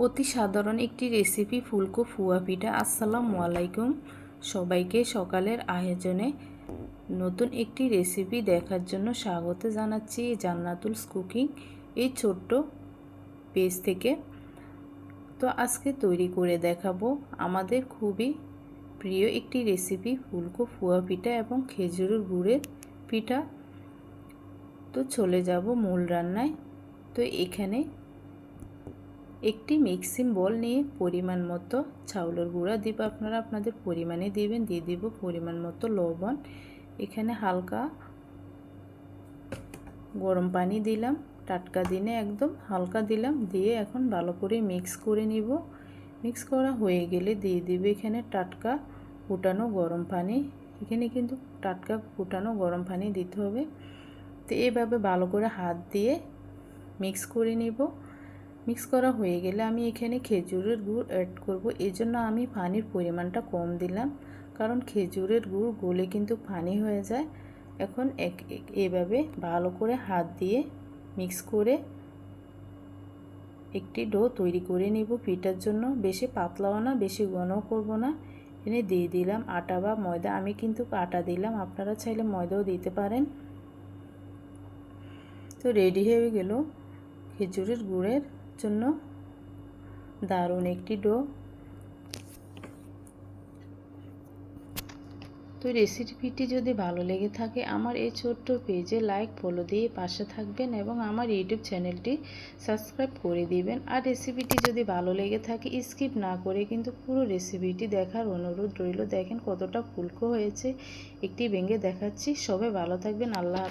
অতি সাধারণ একটি রেসিপি ফুলকো ফুয়া পিঠা। আসসালামু আলাইকুম। সবাইকে সকালের আয়োজনে নতুন একটি রেসিপি দেখার জন্য স্বাগত জানাচ্ছি জান্নাতুলস কুকিং, এই ছোট্ট পেজ থেকে। তো আজকে তৈরি করে দেখাবো আমাদের খুবই প্রিয় একটি রেসিপি ফুলকো ফুয়া পিঠা এবং খেজুরের গুড়ের পিঠা। তো চলে যাব মূল রান্নায়। তো এখানে একটি মিক্সিং বল নিয়ে পরিমাণ মতো চাউলের গুঁড়া দিব। আপনারা আপনাদের পরিমাণে দিবেন, দিয়ে দিব পরিমাণ মতো লবণ। এখানে হালকা গরম পানি দিলাম, টাটকা দিনে একদম হালকা দিলাম, দিয়ে এখন ভালো করে মিক্স করে নিব। মিক্স করা হয়ে গেলে দিয়ে দিবে এখানে টাটকা ফুটানো গরম পানি। এখানে কিন্তু টাটকা ফুটানো গরম পানি দিতে হবে। তো এভাবে ভালো করে হাত দিয়ে মিক্স করে নিব। মিক্স করা হয়ে গেলে আমি এখানে খেজুরের গুড় অ্যাড করব। এই জন্য আমি পানির পরিমাণটা কম দিলাম, কারণ খেজুরের গুড় গলে কিন্তু পানি হয়ে যায়। এখন এক, এভাবে ভালো করে হাত দিয়ে মিক্স করে একটি ডো তৈরি করে নিব পিঠার জন্য। বেশি পাতলাও না, বেশি ঘনও করব না। এনে দিয়ে দিলাম আটা বা ময়দা। আমি কিন্তু আটা দিলাম, আপনারা চাইলে ময়দাও দিতে পারেন। তো রেডি হয়ে গেল খেজুরের গুড়ের জন্য দারুণ একটি ডো। তো রেসিপিটি যদি ভালো লেগে থাকে, আমার এই ছোট্ট পেজে লাইক ফলো দিয়ে পাশে থাকবেন এবং আমার ইউটিউব চ্যানেলটি সাবস্ক্রাইব করে দিবেন। আর রেসিপিটি যদি ভালো লেগে থাকে স্কিপ না করে কিন্তু পুরো রেসিপিটি দেখার অনুরোধ রইল। দেখেন কতটা ফুলকো হয়েছে। একটি ভেঙে দেখাচ্ছি। সবাই ভালো থাকবেন। আল্লাহ